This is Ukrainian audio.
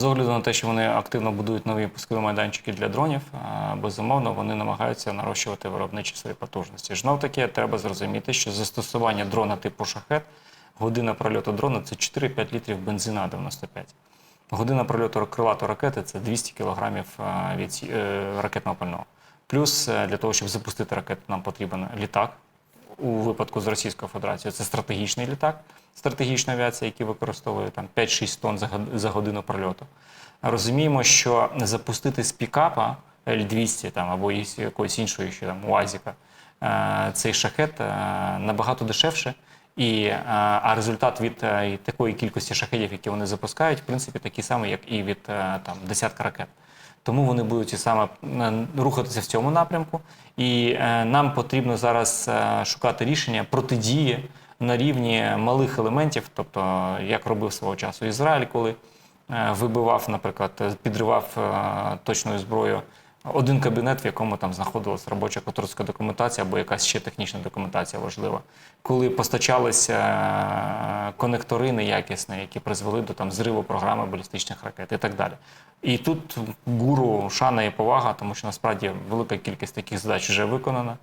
З огляду на те, що вони активно будують нові пускові майданчики для дронів, безумовно, вони намагаються нарощувати виробничі свої потужності. Знов таки, треба зрозуміти, що застосування дрона типу шахет, година прольоту дрона це 4-5 літрів бензина 95. Година прольоту крилатої ракети це 200 кілограмів від е, ракетного пального. Плюс е, для того, щоб запустити ракету, нам потрібен літак. У випадку з Російською Федерацією це стратегічний літак, стратегічна авіація, який використовує там 5-6 тонн за годину прольоту. Розуміємо, що запустити з пікапа Л-200 там, або якоїсь іншої ще там УАЗіка е, цей шахет е, набагато дешевше. І, е, а результат від такої кількості шахетів, які вони запускають, в принципі, такий самий, як і від там, десятка ракет. Тому вони будуть і саме е, рухатися в цьому напрямку. І е, нам потрібно зараз е, шукати рішення протидії на рівні малих елементів, тобто як робив свого часу Ізраїль, коли вибивав, наприклад, підривав точною зброєю один кабінет, в якому там знаходилася робоча конструкторська документація або якась ще технічна документація важлива. Коли постачалися е, конектори неякісні, які призвели до там зриву програми балістичних ракет і так далі. І тут гуру шана і повага, тому що насправді велика кількість таких задач вже виконана.